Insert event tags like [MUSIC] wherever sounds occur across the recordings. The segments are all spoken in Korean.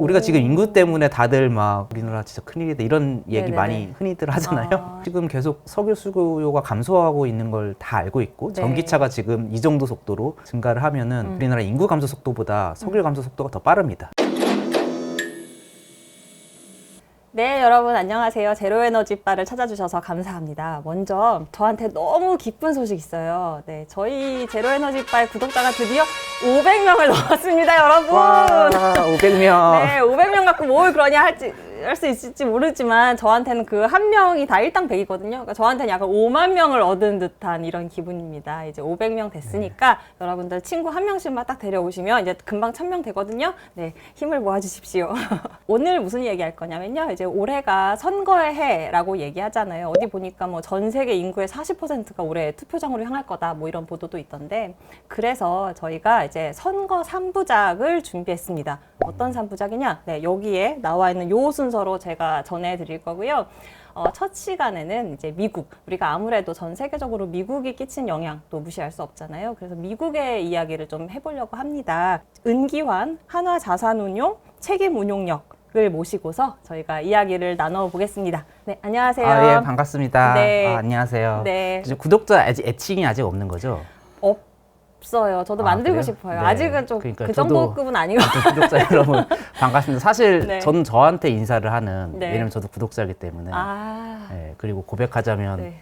우리가 지금 인구 때문에 다들 막 우리나라 진짜 큰일이다 이런 얘기 네네네. 많이 흔히들 하잖아요. 아. [LAUGHS] 지금 계속 석유 수요가 감소하고 있는 걸 다 알고 있고 네. 전기차가 지금 이 정도 속도로 증가를 하면은 음. 우리나라 인구 감소 속도보다 석유 감소 속도가 더 빠릅니다. 네, 여러분 안녕하세요. 제로 에너지 바를 찾아주셔서 감사합니다. 먼저 저한테 너무 기쁜 소식 있어요. 네, 저희 제로 에너지 바의 구독자가 드디어 500명을 [LAUGHS] 넘었습니다, 여러분. 와, 500명. 네, 500명 갖고 뭘 그러냐 할지 할 수 있을지 모르지만 저한테는 그 한 명이 다 일당백이거든요. 그러니까 저한테는 약간 5만 명을 얻은 듯한 이런 기분입니다. 이제 500명 됐으니까 여러분들 친구 한 명씩만 딱 데려오시면 이제 금방 1000명 되거든요. 네, 힘을 모아주십시오. [LAUGHS] 오늘 무슨 얘기 할 거냐면요. 이제 올해가 선거의 해라고 얘기하잖아요. 어디 보니까 뭐 전 세계 인구의 40%가 올해 투표장으로 향할 거다. 뭐 이런 보도도 있던데 그래서 저희가 이제 선거 3부작을 준비했습니다. 어떤 3부작이냐? 네, 여기에 나와 있는 요 순서 로 제가 전해드릴 거고요. 어, 첫 시간에는 이제 미국. 우리가 아무래도 전 세계적으로 미국이 끼친 영향 또 무시할 수 없잖아요. 그래서 미국의 이야기를 좀 해보려고 합니다. 은기환 한화 자산운용 책임운용력. 을 모시고서 저희가 이야기를 나눠보겠습니다. 네, 안녕하세요. 아, 예, 반갑습니다. 네. 아, 안녕하세요. 네, 구독자 애칭이 아직 없는 거죠? 없어요. 저도 아, 만들고 그래요? 싶어요. 네. 아직은 좀그 그러니까 저도- 정도급은 아니고. 아무튼 구독자 [LAUGHS] 여러분 반갑습니다. 사실 네. 저는 저한테 인사를 하는 네. 왜냐면 저도 구독자이기 때문에 아, 예, 그리고 고백하자면 네.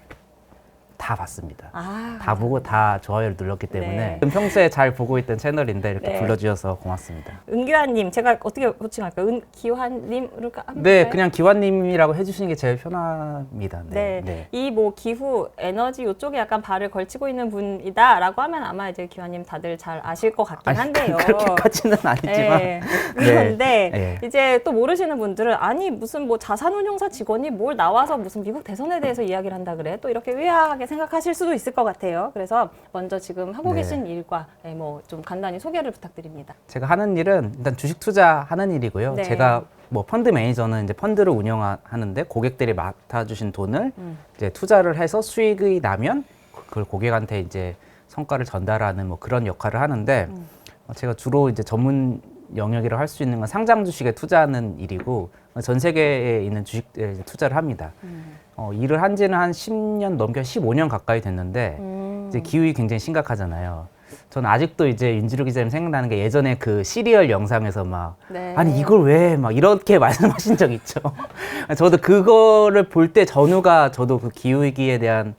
다 봤습니다. 아, 다 보고 다 좋아요를 눌렀기 때문에 네. 평소에 잘 보고 있던 채널인데 이렇게 네. 불러주셔서 고맙습니다. 은기환님, 제가 어떻게 호칭할까요? 은기환님으로 가- 하면 네? 그냥 기환님이라고 해주시는 게 제일 편합니다. 네. 네, 네. 이 뭐 기후 에너지 이쪽에 약간 발을 걸치고 있는 분이다라고 하면 아마 이제 기환님 다들 잘 아실 것 같긴 아니, 한데요. 그렇게까지는 아니지만 [LAUGHS] 네. 그런데 네. 이제 또 모르시는 분들은 아니 무슨 뭐 자산운용사 직원이 뭘 나와서 무슨 미국 대선에 대해서 이야기를 한다 그래 또 이렇게 의아하게 생각하실 수도 있을 것 같아요. 그래서 먼저 지금 하고 네. 계신 일과 뭐좀 간단히 소개를 부탁드립니다. 제가 하는 일은 일단 주식 투자하는 일이고요. 네. 제가 뭐 펀드 매니저는 이제 펀드를 운영하는데 고객들이 맡아주신 돈을 음. 이제 투자를 해서 수익이 나면 그걸 고객한테 이제 성과를 전달하는 뭐 그런 역할을 하는데 음. 어, 제가 주로 이제 전문 영역이라고 할수 있는 건 상장 주식에 투자하는 일이고 전 세계에 있는 주식에 이제 투자를 합니다. 음. 어, 일을 한 지는 한 10년 넘게 15년 가까이 됐는데 음. 이제 기후이 굉장히 심각하잖아요. 저는 아직도 이제 윤지루 기자님 생각나는 게 예전에 그 시리얼 영상에서 막 네. 아니 이걸 왜 막 이렇게 [LAUGHS] 말씀하신 적 있죠. [LAUGHS] 저도 그거를 볼 때 전후가 저도 그 기후 위기에 대한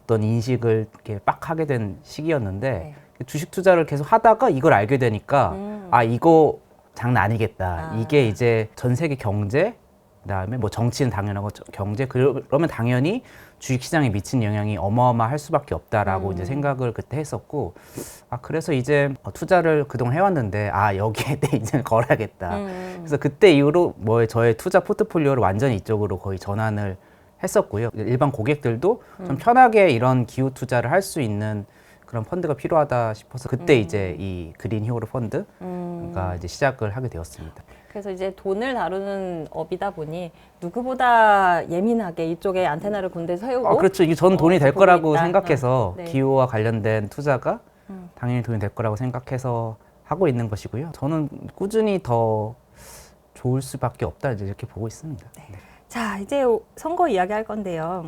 어떤 인식을 이렇게 빡 하게 된 시기였는데 네. 주식 투자를 계속 하다가 이걸 알게 되니까 음. 아 이거 장난 아니겠다. 아. 이게 이제 전 세계 경제 그다음에 뭐 정치는 당연하고 저- 경제 그러면 당연히 주식 시장에 미친 영향이 어마어마할 수밖에 없다라고 음. 이제 생각을 그때 했었고 아 그래서 이제 어, 투자를 그동안 해왔는데 아 여기에 [LAUGHS] 내 이제 걸어야겠다. 음. 그래서 그때 이후로 뭐 저의 투자 포트폴리오를 완전히 이쪽으로 거의 전환을 했었고요. 일반 고객들도 음. 좀 편하게 이런 기후 투자를 할 수 있는 그런 펀드가 필요하다 싶어서 그때 이제 이 그린 히어로 펀드가 음. 이제 시작을 하게 되었습니다. 그래서 이제 돈을 다루는 업이다 보니 누구보다 예민하게 이쪽에 안테나를 군대 세우고 아, 그렇죠. 이게 전 돈이 어, 될 거라고 있다. 생각해서 어, 네. 기후와 관련된 투자가 음. 당연히 돈이 될 거라고 생각해서 하고 있는 것이고요. 저는 꾸준히 더 좋을 수밖에 없다 이제 이렇게 보고 있습니다. 네. 자, 이제 선거 이야기 할 건데요.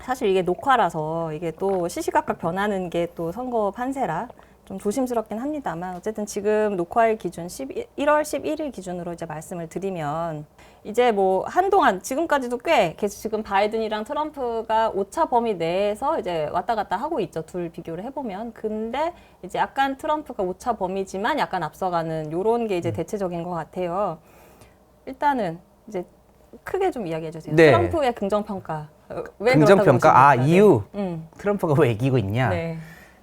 사실 이게 녹화라서 이게 또 시시각각 변하는 게 또 선거 판세라 좀 조심스럽긴 합니다만 어쨌든 지금 녹화일 기준 11, 1월 11일 기준으로 이제 말씀을 드리면 이제 뭐 한동안 지금까지도 꽤 계속 지금 바이든이랑 트럼프가 오차 범위 내에서 이제 왔다 갔다 하고 있죠. 둘 비교를 해보면. 근데 이제 약간 트럼프가 오차 범위지만 약간 앞서가는 요런 게 이제 대체적인 것 같아요. 일단은 이제 크게 좀 이야기해 주세요. 네. 트럼프의 긍정 평가. 어, 왜 긍정 그렇다고 평가 아? 이유 네. 음. 트럼프가 왜 이기고 있냐? 네.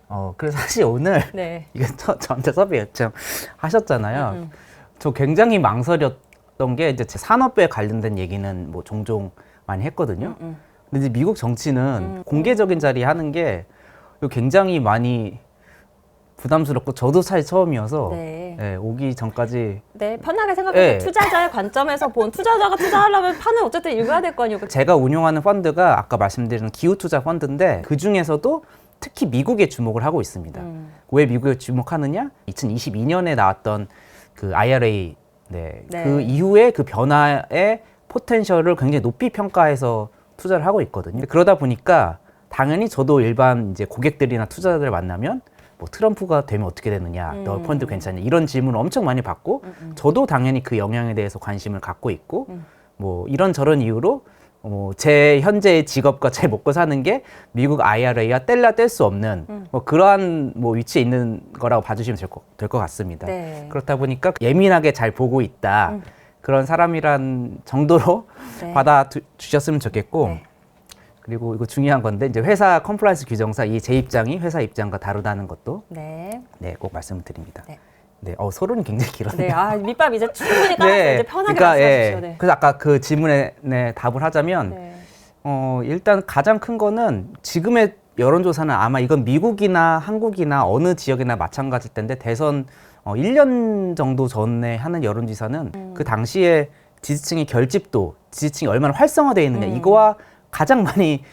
어 그래서 사실 오늘 네. [LAUGHS] 이거 저, 저한테 섭외 요청 하셨잖아요. 음, 저 굉장히 망설였던 게 이제 제 산업에 관련된 얘기는 뭐 종종 많이 했거든요. 음, 음. 근데 이제 미국 정치는 음. 공개적인 자리 하는 게 굉장히 많이 부담스럽고 저도 사실 처음이어서 네. 예, 오기 전까지 네, 편하게 생각해서 네. 투자자의 관점에서 본 투자자가 투자하려면 판을 어쨌든 읽어야 될 거 아니에요. 제가 운용하는 펀드가 아까 말씀드린 기후 투자 펀드인데 그 중에서도 특히 미국에 주목을 하고 있습니다. 음. 왜 미국에 주목하느냐? 2022년에 나왔던 그 IRA 네. 네. 그 이후에 그 변화의 포텐셜을 굉장히 높이 평가해서 투자를 하고 있거든요. 그러다 보니까 당연히 저도 일반 이제 고객들이나 투자자들을 만나면 뭐 트럼프가 되면 어떻게 되느냐, 음. 너 펀드 괜찮냐 이런 질문을 엄청 많이 받고 저도 당연히 그 영향에 대해서 관심을 갖고 있고 음. 뭐 이런 저런 이유로 어, 제 현재의 직업과 제 먹고 사는 게 미국 IRA와 뗄라 뗄 수 없는 음. 뭐 그러한 뭐 위치에 있는 거라고 봐주시면 될 것 될 것 같습니다. 네. 그렇다 보니까 예민하게 잘 보고 있다. 음. 그런 사람이란 정도로 [LAUGHS] 네. 받아 두- 주셨으면 좋겠고 네. 그리고 이거 중요한 건데 이제 회사 컴플라이언스 규정사 이 제 입장이 회사 입장과 다르다는 것도 네. 네, 꼭 말씀을 드립니다. 네. 네, 어, 서론이 굉장히 길었네요. 네. 아, 밑밥 이제 충분히 [LAUGHS] 깔았어요. 이제 편하게 말씀하십시오. 네. 그래서 아까 그 질문에 네, 답을 하자면 네. 어, 일단 가장 큰 거는 지금의 여론조사는 아마 이건 미국이나 한국이나 어느 지역이나 마찬가지일 텐데 대선 어, 1년 정도 전에 하는 여론조사는 음. 그 당시에 지지층의 결집도, 지지층이 얼마나 활성화되어 있느냐 음. 이거와 가장 많이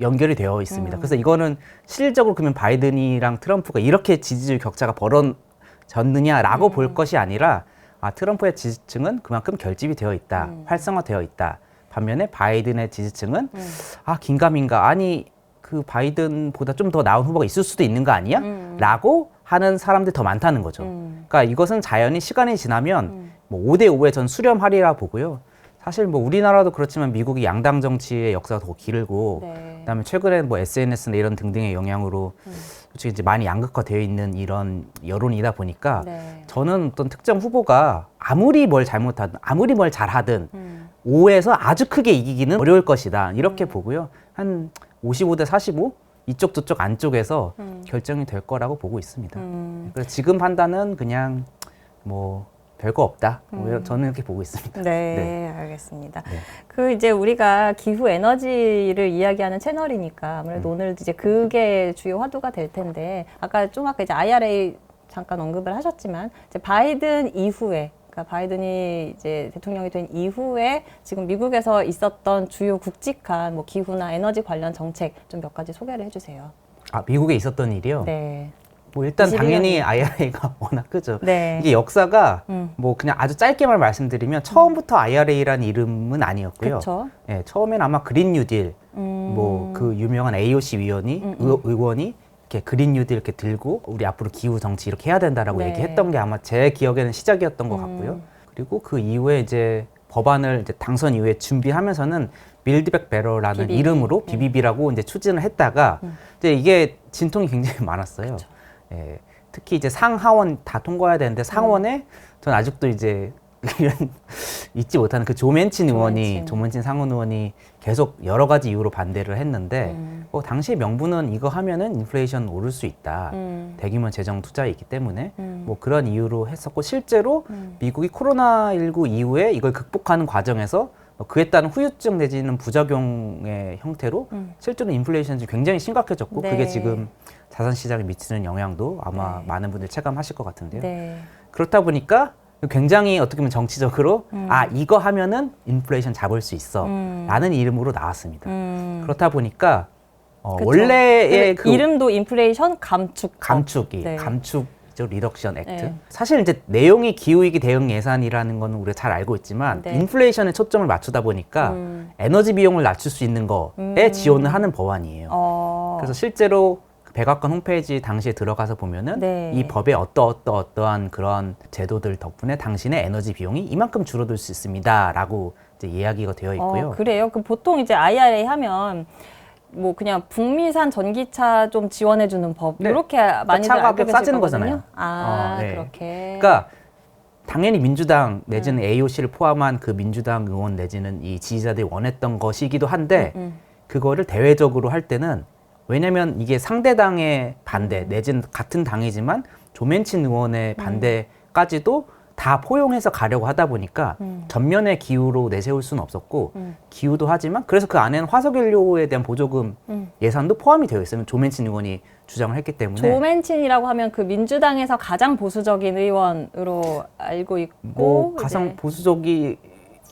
연결이 되어 있습니다. 음. 그래서 이거는 실질적으로 그러면 바이든이랑 트럼프가 이렇게 지지율 격차가 벌어 졌느냐라고 음. 볼 것이 아니라 아, 트럼프의 지지층은 그만큼 결집이 되어 있다, 음. 활성화되어 있다. 반면에 바이든의 지지층은 음. 아 긴가민가 아니 그 바이든보다 좀 더 나은 후보가 있을 수도 있는 거 아니야? 음. 라고 하는 사람들이 더 많다는 거죠. 음. 그러니까 이것은 자연히 시간이 지나면 음. 뭐 5대 5에 전 수렴하리라 보고요. 사실 뭐 우리나라도 그렇지만 미국이 양당 정치의 역사가 더 길고 네. 그다음에 최근에 뭐 SNS나 이런 등등의 영향으로 음. 솔직히 이제 많이 양극화되어 있는 이런 여론이다 보니까 네. 저는 어떤 특정 후보가 아무리 뭘 잘못하든 아무리 뭘 잘하든 음. 5에서 아주 크게 이기기는 어려울 것이다. 이렇게 보고요. 한 55 대 45 이쪽 저쪽 안쪽에서 음. 결정이 될 거라고 보고 있습니다. 음. 그래서 지금 판단은 그냥 뭐 별거 없다. 뭐 음. 저는 이렇게 보고 있습니다. 네, 알겠습니다. 네. 그 이제 우리가 기후 에너지를 이야기하는 채널이니까 아무래도 음. 오늘 이제 그게 주요 화두가 될 텐데 아까 좀 아까 이제 IRA 잠깐 언급을 하셨지만 이제 바이든 이후에 그러니까 바이든이 이제 대통령이 된 이후에 지금 미국에서 있었던 주요 굵직한 뭐 기후나 에너지 관련 정책 좀 몇 가지 소개를 해주세요. 아 미국에 있었던 일이요. 네, 뭐 일단 21 당연히. IRA가 [LAUGHS] 워낙 크죠. 네, 이게 역사가 음. 뭐 그냥 아주 짧게만 말씀드리면 처음부터 IRA라는 이름은 아니었고요. 예, 처음엔 아마 그린 뉴딜 음. 뭐그 유명한 AOC 위원이 음, 의, 의원이 이렇게 그린 뉴딜 이렇게 들고 우리 앞으로 기후 정치 이렇게 해야 된다라고 네. 얘기했던 게 아마 제 기억에는 시작이었던 것 음. 같고요. 그리고 그 이후에 이제 법안을 이제 당선 이후에 준비하면서는 빌드백 베러라는 BBB. 이름으로 네. BBB라고 이제 추진을 했다가 음. 이제 이게 진통이 굉장히 많았어요. 예, 특히 이제 상하원 다 통과해야 되는데 상원에 음. 전 아직도 이제 [LAUGHS] 잊지 못하는 그 조맨친 의원이 조맨친. 조맨친 상원 의원이 계속 여러 가지 이유로 반대를 했는데 음. 뭐 당시 명분은 이거 하면은 인플레이션 오를 수 있다. 음. 대규모 재정 투자에 있기 때문에 음. 뭐 그런 이유로 했었고 실제로 음. 미국이 코로나 19 이후에 이걸 극복하는 과정에서 뭐 그에 따른 후유증 내지는 부작용의 형태로 음. 실제로 인플레이션이 굉장히 심각해졌고 네. 그게 지금 자산 시장에 미치는 영향도 아마 네. 많은 분들이 체감하실 것 같은데요. 네. 그렇다 보니까 굉장히 어떻게 보면 정치적으로 음. 아 이거 하면은 인플레이션 잡을 수 있어 음. 라는 이름으로 나왔습니다. 음. 그렇다 보니까 어, 그쵸. 원래의 그그 이름도 인플레이션 감축 감축이 네. 감축 적 리덕션 액트. 네. 사실 이제 내용이 기후위기 대응 예산이라는 거는 우리가 잘 알고 있지만 네. 인플레이션에 초점을 맞추다 보니까 음. 에너지 비용을 낮출 수 있는 거에 음. 지원을 하는 법안이에요. 어. 그래서 실제로 그 백악관 홈페이지 당시에 들어가서 보면은 네. 이 법에 어떠 어떠 어떠한 그런 제도들 덕분에 당신의 에너지 비용이 이만큼 줄어들 수 있습니다라고 이제 이야기가 되어 있고요. 어, 그래요. 그 보통 이제 IRA 하면 뭐 그냥 북미산 전기차 좀 지원해 주는 법 네. 이렇게 많이들 차 알고 가격 계실 싸지는 거거든요. 거잖아요. 아, 어, 네. 그렇게. 그러니까 당연히 민주당 내지는 AOC를 포함한 그 민주당 의원 내지는 이 지지자들이 원했던 것이기도 한데 음, 그거를 대외적으로 할 때는 왜냐면 이게 상대당의 반대 음. 내지는 같은 당이지만 조맨친 의원의 반대까지도 다 포용해서 가려고 하다 보니까 음. 전면의 기후로 내세울 수는 없었고 음. 기후도 하지만 그래서 그 안에는 화석연료에 대한 보조금 음. 예산도 포함이 되어 있으면 조맨친 의원이 주장을 했기 때문에 조맨친이라고 하면 그 민주당에서 가장 보수적인 의원으로 알고 있고 뭐 가장 이제 보수적이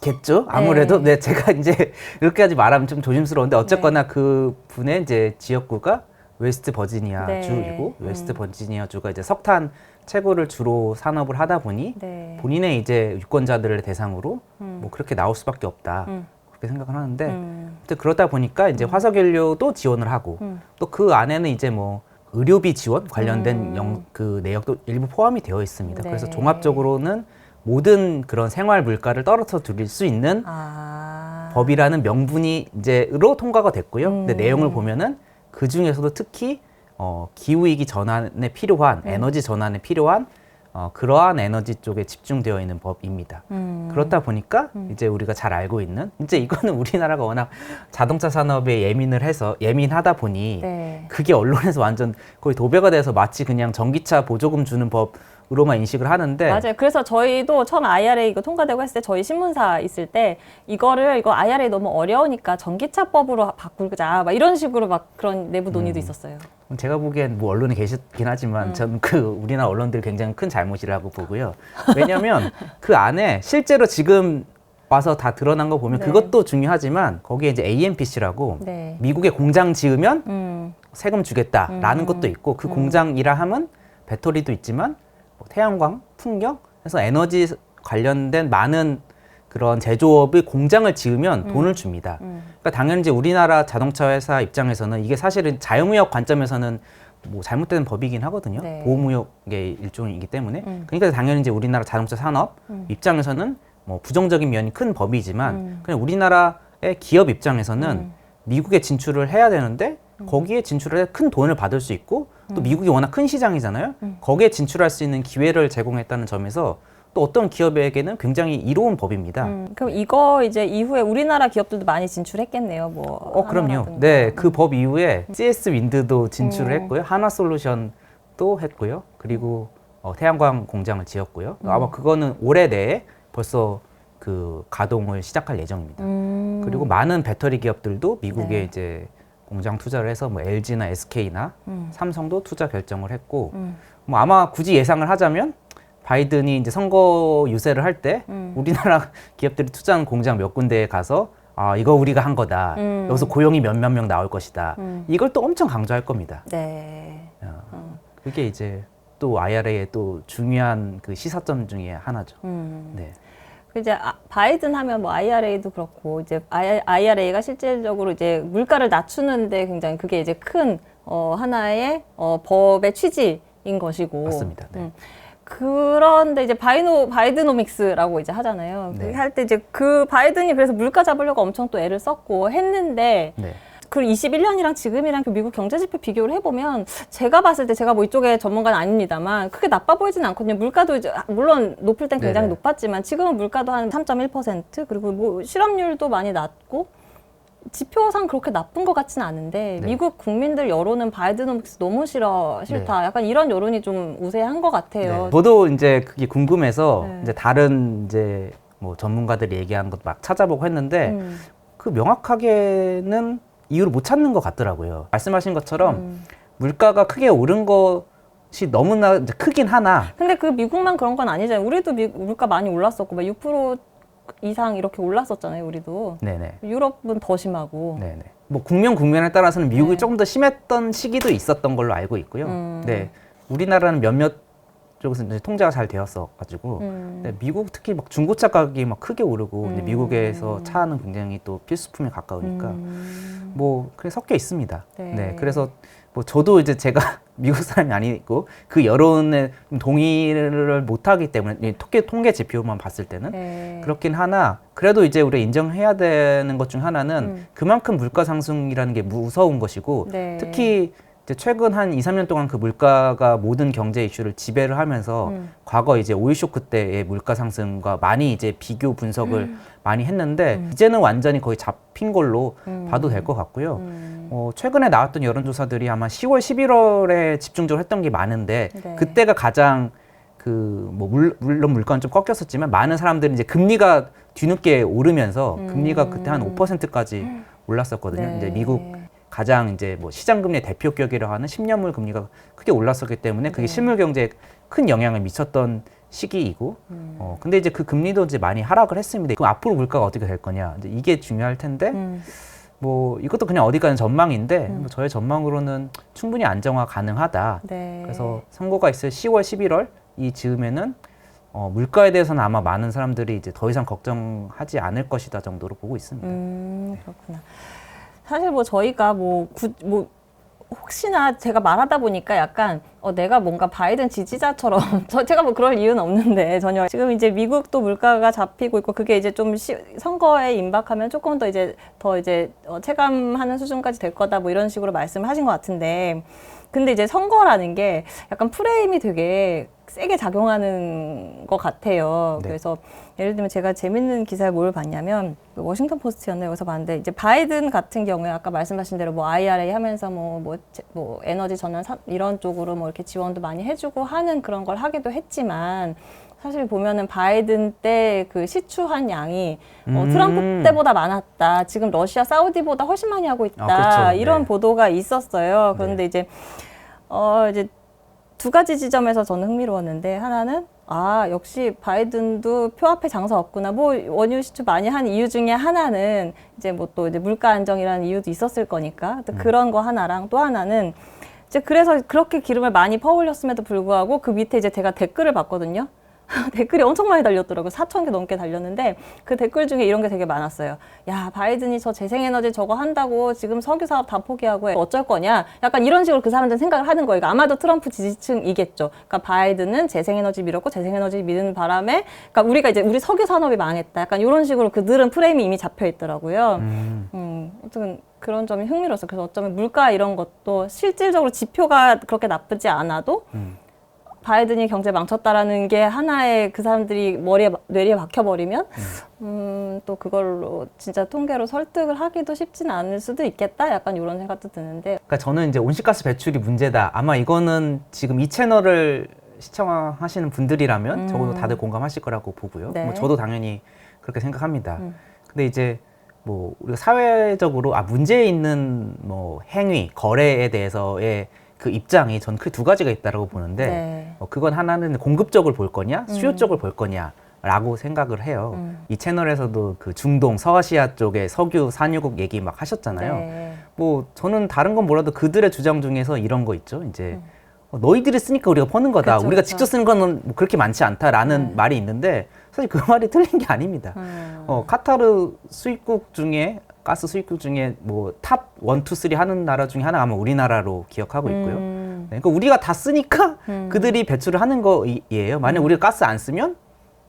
겠죠 아무래도 네. 네. 제가 [LAUGHS] 이제 이렇게까지 말하면 좀 조심스러운데 어쨌거나 그 분의 이제 지역구가 웨스트 버지니아 네. 주이고 웨스트 음. 버지니아 주가 이제 석탄 채굴을 주로 산업을 하다 보니 네. 본인의 이제 유권자들을 대상으로 음. 뭐 그렇게 나올 수밖에 없다 음. 그렇게 생각을 하는데 음. 그러다 보니까 이제 화석 연료도 지원을 하고 음. 또그 안에는 이제 뭐 의료비 지원 관련된 음. 영, 그 내역도 일부 포함이 되어 있습니다. 네. 그래서 종합적으로는 모든 그런 생활 물가를 떨어져 드릴 수 있는 아. 법이라는 명분이 이제로 통과가 됐고요. 근데 음. 내용을 보면은 그 중에서도 특히 어, 기후 위기 전환에 필요한 네. 에너지 전환에 필요한 어, 그러한 에너지 쪽에 집중되어 있는 법입니다. 음. 그렇다 보니까 이제 우리가 잘 알고 있는 이제 이거는 [LAUGHS] 우리나라가 워낙 자동차 산업에 예민을 해서 예민하다 보니 네. 그게 언론에서 완전 거의 도배가 돼서 마치 그냥 전기차 보조금 주는 법 으로만 인식을 하는데 맞아요. 그래서 저희도 처음 IRA 이거 통과되고 했을 때 저희 신문사 있을 때 이거를 이거 IRA 너무 어려우니까 전기차법으로 바꾸자 막 이런 식으로 막 그런 내부 논의도 있었어요. 제가 보기엔 뭐 언론에 계시긴 하지만 음. 저는 그 우리나라 언론들이 굉장히 큰 잘못이라고 보고요. 왜냐하면 그 안에 실제로 지금 와서 다 드러난 거 보면 네. 그것도 중요하지만 거기에 이제 AMPC라고 네. 미국에 공장 지으면 음. 세금 주겠다라는 음. 것도 있고 그 공장이라 함은 배터리도 있지만 뭐 태양광, 풍력 해서 에너지 관련된 많은 그런 제조업의 공장을 지으면 돈을 줍니다. 음. 그러니까 당연히 이제 우리나라 자동차 회사 입장에서는 이게 사실은 자유무역 관점에서는 뭐 잘못된 법이긴 하거든요. 네. 보호무역의 일종이기 때문에. 음. 그러니까 당연히 이제 우리나라 자동차 산업 입장에서는 뭐 부정적인 면이 큰 법이지만 음. 그냥 우리나라의 기업 입장에서는 음. 미국에 진출을 해야 되는데 거기에 진출을 해큰 돈을 받을 수 있고 또 음. 미국이 워낙 큰 시장이잖아요. 거기에 진출할 수 있는 기회를 제공했다는 점에서 또 어떤 기업에게는 굉장히 이로운 법입니다. 음. 그럼 이거 이제 이후에 우리나라 기업들도 많이 진출했겠네요. 뭐. 어, 그럼요. 네, 그 법 이후에 CS 윈드도 진출을 음. 했고요. 한화 솔루션도 했고요. 그리고 어, 태양광 공장을 지었고요. 음. 아마 그거는 올해 내에 벌써 그 가동을 시작할 예정입니다. 음. 그리고 많은 배터리 기업들도 미국에 네. 이제 공장 투자를 해서 뭐 LG나 SK나 음. 삼성도 투자 결정을 했고 음. 뭐 아마 굳이 예상을 하자면 바이든이 이제 선거 유세를 할 때 음. 우리나라 [LAUGHS] 기업들이 투자한 공장 몇 군데에 가서 아 이거 우리가 한 거다 음. 여기서 고용이 몇몇 명 나올 것이다 음. 이걸 또 엄청 강조할 겁니다 네. 어, 그게 이제 또 IRA의 또 중요한 그 시사점 중에 하나죠 음. 네. 그 이제 아- 바이든 하면 뭐 IRA도 그렇고 이제 IRA가 실질적으로 이제 물가를 낮추는데 굉장히 그게 이제 큰 어, 하나의 어, 법의 취지인 것이고 맞습니다. 네. 음. 그런데 이제 바이노 바이드노믹스라고 이제 하잖아요. 네. 할때 이제 그 바이든이 그래서 물가 잡으려고 엄청 또 애를 썼고 했는데 네. 그 21년이랑 지금이랑 그 미국 경제 지표 비교를 해보면 제가 봤을 때 제가 뭐 이쪽에 전문가는 아닙니다만 크게 나빠 보이진 않거든요. 물가도 이제 물론 높을 땐 굉장히 네네. 높았지만 지금은 물가도 한 3.1% 그리고 뭐 실업률도 많이 낮고 지표상 그렇게 나쁜 것 같지는 않은데 네. 미국 국민들 여론은 바이드노믹스 너무 싫어 싫다 약간 이런 여론이 좀 우세한 것 같아요. 네. 저도 이제 그게 궁금해서 네. 이제 다른 이제 뭐 전문가들이 얘기한 것도 막 찾아보고 했는데 음, 그 명확하게는 이유를 못 찾는 것 같더라고요. 말씀하신 것처럼 음. 물가가 크게 오른 것이 너무나 이제 크긴 하나 근데 그 미국만 그런 건 아니잖아요. 우리도 미, 물가 많이 올랐었고 막 6% 이상 이렇게 올랐었잖아요. 우리도 네네. 유럽은 더 심하고. 네네. 뭐 국면 국면에 따라서는 미국이 네. 조금 더 심했던 시기도 있었던 걸로 알고 있고요. 음. 네. 우리나라는 몇몇 쪽에서 이제 통제가 잘 되었어 가지고 음. 네, 미국 특히 막 중고차 가격이 막 크게 오르고 근데 음. 미국에서 차는 굉장히 또 필수품에 가까우니까 음. 뭐 그래 섞여 있습니다. 네. 네. 그래서 뭐 저도 이제 제가 [LAUGHS] 미국 사람이 아니고 그 여론에 좀 동의를 못 하기 때문에 이 통계 통계 지표만 봤을 때는 네. 그렇긴 하나 그래도 이제 우리가 인정해야 되는 것 중 하나는 음. 그만큼 물가 상승이라는 게 무서운 것이고 네. 특히 이제 최근 한 2, 3년 동안 그 물가가 모든 경제 이슈를 지배를 하면서 음. 과거 이제 오일 쇼크 때의 물가 상승과 많이 이제 비교 분석을 음. 많이 했는데 이제는 완전히 거의 잡힌 걸로 음. 봐도 될 것 같고요. 음. 어, 최근에 나왔던 여론조사들이 아마 10월, 11월에 집중적으로 했던 게 많은데 네. 그때가 가장 그뭐 물론 물가는 좀 꺾였었지만 많은 사람들이 이제 금리가 뒤늦게 오르면서 금리가 그때 한 5%까지 올랐었거든요. 음. 네. 이제 미국 가장 이제 뭐 시장 금리의 대표격이라고 하는 10년물 금리가 크게 올랐었기 때문에 그게 네. 실물 경제에 큰 영향을 미쳤던 시기이고 음. 어 근데 이제 그 금리도 이제 많이 하락을 했습니다. 그럼 앞으로 물가가 어떻게 될 거냐 이제 이게 중요할 텐데 음. 뭐 이것도 그냥 어디까지 전망인데 음. 뭐 저의 전망으로는 충분히 안정화 가능하다. 네. 그래서 선거가 있을 10월, 11월 이 즈음에는 어, 물가에 대해서는 아마 많은 사람들이 이제 더 이상 걱정하지 않을 것이다 정도로 보고 있습니다. 음, 그렇구나. 사실 뭐 저희가 뭐, 구, 뭐 혹시나 제가 말하다 보니까 약간 어, 내가 뭔가 바이든 지지자처럼 [LAUGHS] 저 제가 뭐 그럴 이유는 없는데 전혀. 지금 이제 미국도 물가가 잡히고 있고 그게 이제 좀 시, 선거에 임박하면 조금 더 이제 더 이제 어, 체감하는 수준까지 될 거다 뭐 이런 식으로 말씀하신 것 같은데 근데 이제 선거라는 게 약간 프레임이 되게 세게 작용하는 것 같아요. 네. 그래서 예를 들면 제가 재밌는 기사를 뭘 봤냐면 그 워싱턴 포스트였나요? 여기서 봤는데 이제 바이든 같은 경우에 아까 말씀하신 대로 뭐 IRA 하면서 뭐뭐뭐 에너지 전환 사- 이런 쪽으로 뭐 이렇게 지원도 많이 해주고 하는 그런 걸 하기도 했지만 사실 보면은 바이든 때 그 시추한 양이 어, 음. 트럼프 때보다 많았다. 지금 러시아, 사우디보다 훨씬 많이 하고 있다. 아, 그렇죠. 이런 네. 보도가 있었어요. 그런데 이제 어 이제 두 가지 지점에서 저는 흥미로웠는데 하나는 아 역시 바이든도 표 앞에 장사 없구나. 뭐 원유 시추 많이 한 이유 중에 하나는 이제 뭐 또 이제 물가 안정이라는 이유도 있었을 거니까 또 그런 거 하나랑 또 하나는 이제 그래서 그렇게 기름을 많이 퍼올렸음에도 불구하고 그 밑에 이제 제가 댓글을 봤거든요. [LAUGHS] 댓글이 엄청 많이 달렸더라고요. 4천 개 넘게 달렸는데 그 댓글 중에 이런 게 되게 많았어요. 야, 바이든이 저 재생에너지 저거 한다고 지금 석유 사업 다 포기하고 어쩔 거냐? 약간 이런 식으로 그 사람들은 생각을 하는 거예요. 그러니까 아마도 트럼프 지지층이겠죠. 그러니까 바이든은 재생에너지 밀었고 재생에너지 미는 바람에 그러니까 우리가 이제 우리 석유 산업이 망했다. 약간 이런 식으로 그들은 프레임이 이미 잡혀 있더라고요. 음. 음, 어쨌든 그런 점이 흥미로웠어요. 그래서 어쩌면 물가 이런 것도 실질적으로 지표가 그렇게 나쁘지 않아도 음. 바이든이 경제 망쳤다라는 게 하나의 그 사람들이 머리에 뇌리에 박혀버리면 음, 또 그걸로 진짜 통계로 설득을 하기도 쉽지는 않을 수도 있겠다. 약간 이런 생각도 드는데 그러니까 저는 이제 온실가스 배출이 문제다. 아마 이거는 지금 이 채널을 시청하시는 분들이라면 적어도 다들 공감하실 거라고 보고요. 음. 네. 뭐 저도 당연히 그렇게 생각합니다. 음. 근데 이제 뭐 우리가 사회적으로 아 문제 있는 뭐 행위, 거래에 대해서의 그 입장이 전그두 가지가 있다라고 보는데 네. 어, 그건 하나는 공급 쪽을 볼 거냐, 수요 음. 쪽을 볼 거냐. 라고 생각을 해요. 음. 이 채널에서도 그 중동, 서아시아 쪽에 석유 산유국 얘기 막 하셨잖아요. 네. 뭐 저는 다른 건 몰라도 그들의 주장 중에서 이런 거 있죠. 이제 어, 너희들이 쓰니까 우리가 퍼는 거다. 음. 그쵸, 우리가 그쵸. 직접 쓰는 거는 뭐 그렇게 많지 않다라는 네. 말이 있는데 사실 그 말이 틀린 게 아닙니다. 음. 어, 카타르 수입국 중에 가스 수입국 중에 뭐 탑 원, 투, 쓰리 하는 나라 중에 하나가 아마 우리나라로 기억하고 있고요. 음. 네, 그러니까 우리가 다 쓰니까 음. 그들이 배출을 하는 거예요. 만약 우리가 가스 안 쓰면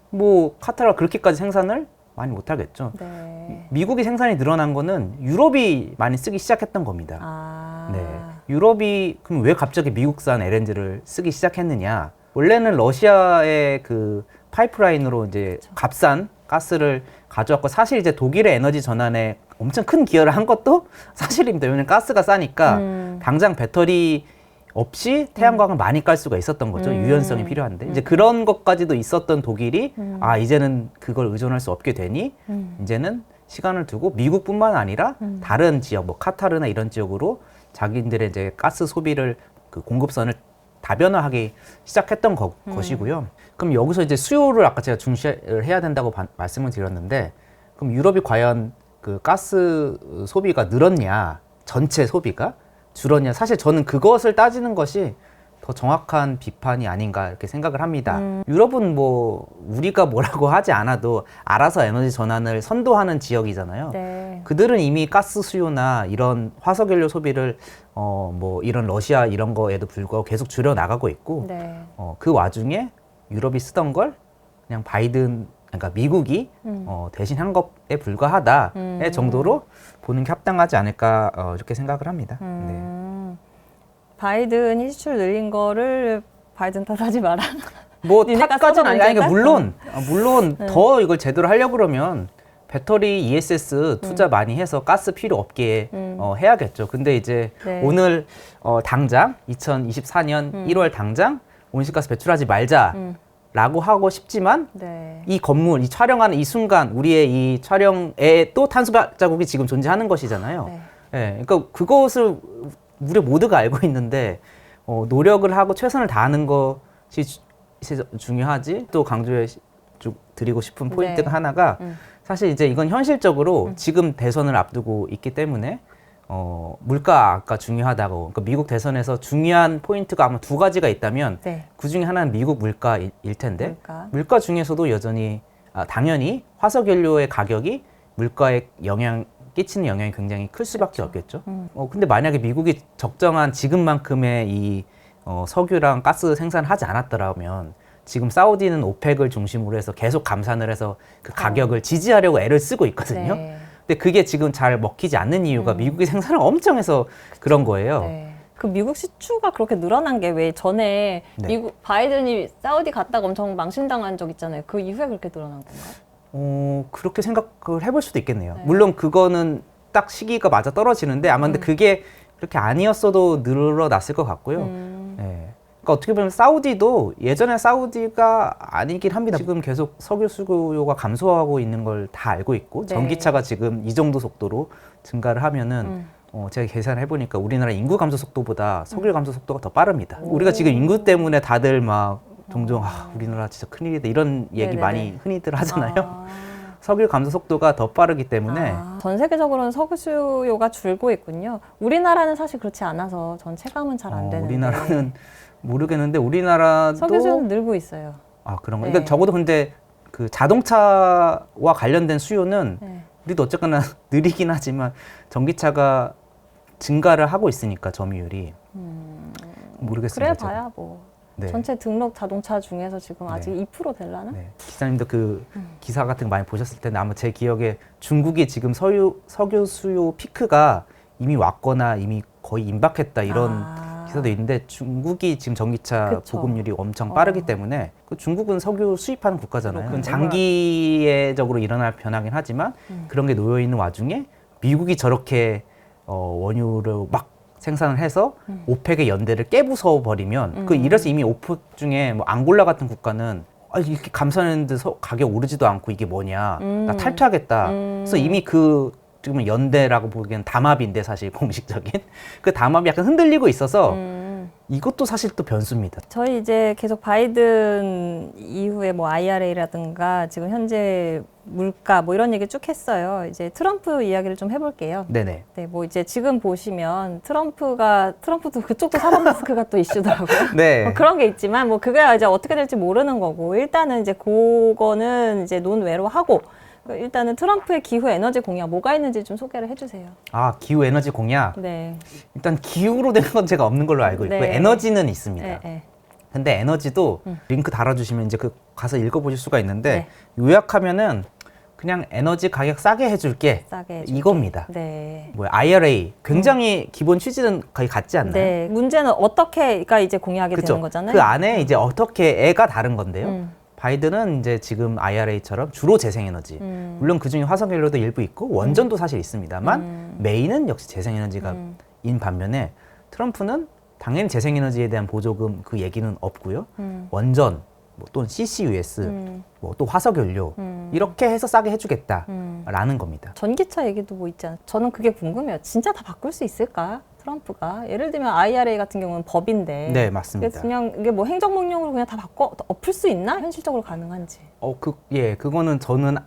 뭐 카타르가 그렇게까지 생산을 많이 못 하겠죠. 네. 미국이 생산이 늘어난 거는 유럽이 많이 쓰기 시작했던 겁니다. 아. 네. 유럽이 그럼 왜 갑자기 미국산 LNG를 쓰기 시작했느냐? 원래는 러시아의 그 파이프라인으로 이제 값싼 가스를 가져왔고 사실 이제 독일의 에너지 전환에 엄청 큰 기여를 한 것도 사실입니다. 왜냐면 가스가 싸니까 음. 당장 배터리 없이 태양광을 많이 깔 수가 있었던 거죠. 음. 유연성이 필요한데 이제 그런 것까지도 있었던 독일이 음. 아 이제는 그걸 의존할 수 없게 되니 음. 이제는 시간을 두고 미국뿐만 아니라 음. 다른 지역 뭐 카타르나 이런 지역으로 자기들의 이제 가스 소비를 그 공급선을 다변화하기 시작했던 거, 음. 것이고요. 그럼 여기서 이제 수요를 아까 제가 중시를 해야 된다고 바- 말씀을 드렸는데 그럼 유럽이 과연 그 가스 소비가 늘었냐 전체 소비가 줄었냐 사실 저는 그것을 따지는 것이 더 정확한 비판이 아닌가 이렇게 생각을 합니다. 음. 유럽은 뭐 우리가 뭐라고 하지 않아도 알아서 에너지 전환을 선도하는 지역이잖아요. 네. 그들은 이미 가스 수요나 이런 화석 연료 소비를 어 뭐 이런 러시아 이런 거에도 불구하고 계속 줄여 나가고 있고 네. 어그 와중에 유럽이 쓰던 걸 그냥 바이든 그러니까 미국이 음. 어 대신 한 것에 불과하다의 음. 정도로 보는 게 합당하지 않을까 어 이렇게 생각을 합니다. 네. 음. 바이든이 시출 늘린 거를 바이든 탓하지 마라. 뭐 [LAUGHS] 니네가 탓까지는 써서 아니 아니 그러니까? 물론 어, 물론 더 이걸 제대로 하려고 그러면 배터리 ESS 투자 많이 해서 가스 필요 없게 음. 어, 해야겠죠. 근데 이제 네. 오늘 어, 당장 2024년 1월 당장 온실가스 배출하지 말자 라고 음. 하고 싶지만 네. 이 건물, 이 촬영하는 이 순간 우리의 이 촬영에 또 탄소 자국이 지금 존재하는 것이잖아요. 네. 예, 그러니까 그것을 우리 모두가 알고 있는데 어, 노력을 하고 최선을 다하는 것이 주- 시- 중요하지. 또 강조해 주- 드리고 싶은 포인트가 네. 하나가 음. 사실 이제 이건 현실적으로 지금 대선을 앞두고 있기 때문에 어, 물가가 중요하다고. 그러니까 미국 대선에서 중요한 포인트가 아마 두 가지가 있다면 네. 그 중에 하나는 미국 물가일 텐데 물가. 물가 중에서도 여전히 아, 당연히 화석연료의 가격이 물가에 영향 끼치는 영향이 굉장히 클 수밖에 없겠죠. 음. 어, 근데 만약에 미국이 적정한 지금만큼의 이 어, 석유랑 가스 생산하지 않았더라면 지금 사우디는 오펙을 중심으로 해서 계속 감산을 해서 그 가격을 지지하려고 애를 쓰고 있거든요. 어. 네. 근데 그게 지금 잘 먹히지 않는 이유가 미국이 생산을 엄청 해서 그런 거예요. 네. 그 미국 시추가 그렇게 늘어난 게 왜 전에 네. 미국 바이든이 사우디 갔다가 엄청 망신당한 적 있잖아요. 그 이후에 그렇게 늘어난 건가요? 어, 그렇게 생각을 해볼 수도 있겠네요. 네. 물론 그거는 딱 시기가 맞아 떨어지는데 아마 근데 그게 그렇게 아니었어도 늘어났을 것 같고요. 음. 예. 그러니까 어떻게 보면 사우디도 예전에 사우디가 아니긴 합니다. 지금 계속 석유 수요가 감소하고 있는 걸 다 알고 있고 네. 전기차가 지금 이 정도 속도로 증가를 하면은 음. 어, 제가 계산을 해보니까 우리나라 인구 감소 속도보다 석유 음. 감소 속도가 더 빠릅니다. 우리가 지금 인구 때문에 다들 막 종종 아, 우리나라 진짜 큰일이다 이런 얘기 네네네. 많이 흔히들 하잖아요. 아. [LAUGHS] 석유 감소 속도가 더 빠르기 때문에 아, 전 세계적으로는 석유 수요가 줄고 있군요. 우리나라는 사실 그렇지 않아서 전 체감은 잘안 어, 되는데 우리나라는 모르겠는데 우리나라도 석유 수요는 늘고 있어요. 아 그런 거. 네. 그러니까 적어도 근데 그 자동차와 관련된 수요는 네. 우리도 어쨌거나 [LAUGHS] 느리긴 하지만 전기차가 증가를 하고 있으니까 점유율이 모르겠습니다. 음. 그래 제가. 봐야 뭐 네. 전체 등록 자동차 중에서 지금 아직 네. 2% 될라나? 네. 기사님도 그 음. 기사 같은 거 많이 보셨을 텐데 아마 제 기억에 중국이 지금 서유 석유 수요 피크가 이미 왔거나 이미 거의 임박했다 이런 아. 기사도 있는데 중국이 지금 전기차 그쵸. 보급률이 엄청 빠르기 어. 때문에 그 중국은 석유 수입하는 국가잖아요. 그건 장기적으로 일어날 변화긴 하지만 음. 그런 게 놓여 있는 와중에 미국이 저렇게 어, 원유를 막 생산을 해서 음. 오펙의 연대를 깨부숴 버리면 그 이래서 이미 오펙 중에 뭐 앙골라 같은 국가는 아, 이렇게 감산했는데 서- 가격 오르지도 않고 이게 뭐냐 음. 나 탈퇴하겠다. 음. 그래서 이미 그 지금 연대라고 보기엔 담합인데 사실 [LAUGHS] 공식적인 그 담합이 약간 흔들리고 있어서 음. 이것도 사실 또 변수입니다. 저희 이제 계속 바이든 이후에 뭐 IRA라든가 지금 현재 물가 뭐 이런 얘기 쭉 했어요. 이제 트럼프 이야기를 좀 해볼게요. 네네. 네, 뭐 이제 지금 보시면 트럼프가 트럼프도 그쪽도 사법 리스크가 또 이슈더라고요. [LAUGHS] 네. 뭐 그런 게 있지만 뭐 그게 이제 어떻게 될지 모르는 거고 일단은 이제 그거는 이제 논외로 하고 그 일단은 트럼프의 기후 에너지 공약 뭐가 있는지 좀 소개를 해주세요. 아 기후 에너지 공약 네, 일단 기후로 된 건 제가 없는 걸로 알고 있고 네. 에너지는 있습니다. 네, 네. 근데 에너지도 음. 링크 달아주시면 이제 그 가서 읽어보실 수가 있는데 네. 요약하면은 그냥 에너지 가격 싸게 해줄게 싸게 해줄게. 이겁니다. 네. 뭐야 IRA 굉장히 기본 취지는 거의 같지 않나요? 네. 문제는 어떻게가 이제 공약이 그쵸? 되는 거잖아요. 그 안에 이제 어떻게 애가 다른 건데요. 음. 바이든은 이제 지금 IRA처럼 주로 재생에너지. 음. 물론 그 중에 화석연료도 일부 있고 원전도 사실 있습니다만 메인은 역시 재생에너지가 음. 인 반면에 트럼프는 당연히 재생에너지에 대한 보조금 그 얘기는 없고요. 음. 원전 뭐 또는 CCUS 음. 뭐또 화석연료 음. 이렇게 해서 싸게 해주겠다라는 음. 겁니다. 전기차 얘기도 뭐 있잖아요. 저는 그게 궁금해요. 진짜 다 바꿀 수 있을까? 트럼프가 예를 들면 IRA 같은 경우는 법인데 네 맞습니다. 그냥 이게 뭐 행정명령으로 그냥 다 바꿔 엎을 수 있나? 현실적으로 가능한지. 어 그 예 그거는 저는